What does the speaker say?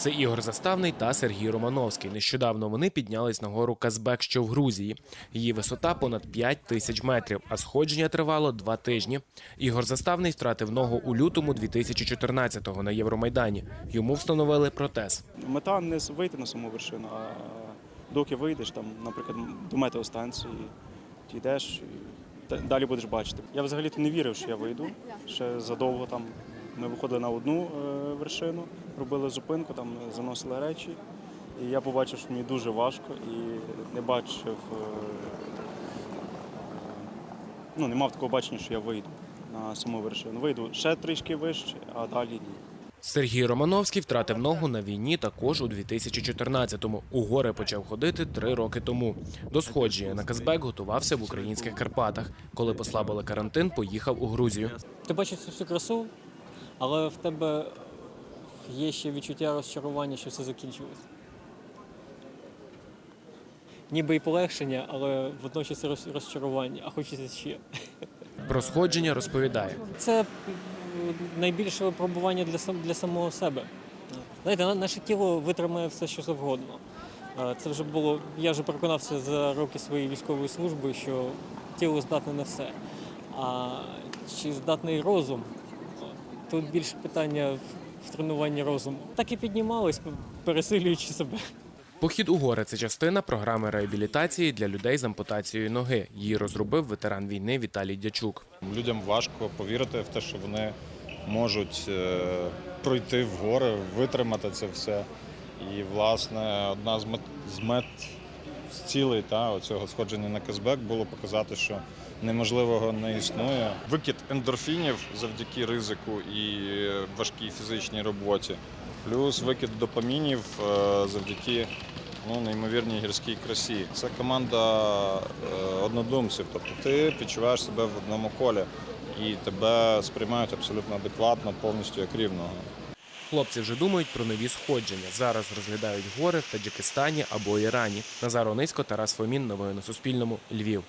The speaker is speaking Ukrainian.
Це Ігор Заставний та Сергій Романовський. Нещодавно вони піднялись на гору Казбек, що в Грузії. Її висота понад 5 тисяч метрів, а сходження тривало два тижні. Ігор Заставний втратив ногу у лютому 2014-го на Євромайдані. Йому встановили протез. Мета не вийти на саму вершину, а доки вийдеш, там, наприклад, до метеостанції, ти йдеш і далі будеш бачити. Я взагалі-то не вірив, що я вийду. Ще задовго там ми виходили на одну е, вершину, робили зупинку, там заносили речі. І я побачив, що мені дуже важко і не бачив, е, ну, не мав такого бачення, що я вийду на саму вершину. Вийду ще трішки вище, а далі ні. Сергій Романовський втратив ногу на війні також у 2014-му. У гори почав ходити три роки тому. До сходження на Казбек готувався в українських Карпатах. Коли послабили карантин, поїхав у Грузію. Ти бачиш всю красу, але в тебе є ще відчуття розчарування, що все закінчилось. Ніби і полегшення, але водночас розчарування, а хочеться ще. Про сходження розповідає. Це найбільше випробування для, сам, для самого себе. Знаєте, наше тіло витримає все, що завгодно. Е, Це вже було, я вже переконався за роки своєї військової служби, що тіло здатне на все. А чи здатний розум? Тут більше питання в- в тренуванні розуму. Так і піднімались, пересилюючи себе. Похід у гори це частина програми реабілітації для людей з ампутацією ноги. Її розробив ветеран війни Віталій Дячук. Людям важко повірити в те, що вони можуть е, пройти в гори, витримати це все. І, власне, одна з мет, з цілей та, оцього сходження на Казбек було показати, що неможливого не існує. Викид ендорфінів завдяки ризику і важкій фізичній роботі, плюс викид допамінів е, завдяки ну, неймовірній гірській красі. Це команда е, однодумців. Тобто ти відчуваєш себе в одному колі і тебе сприймають абсолютно адекватно, повністю як рівного. Хлопці вже думають про нові сходження. Зараз розглядають гори в Таджикистані або Ірані. Назар Онисько, Тарас Фомін. Новини на Суспільному. Львів.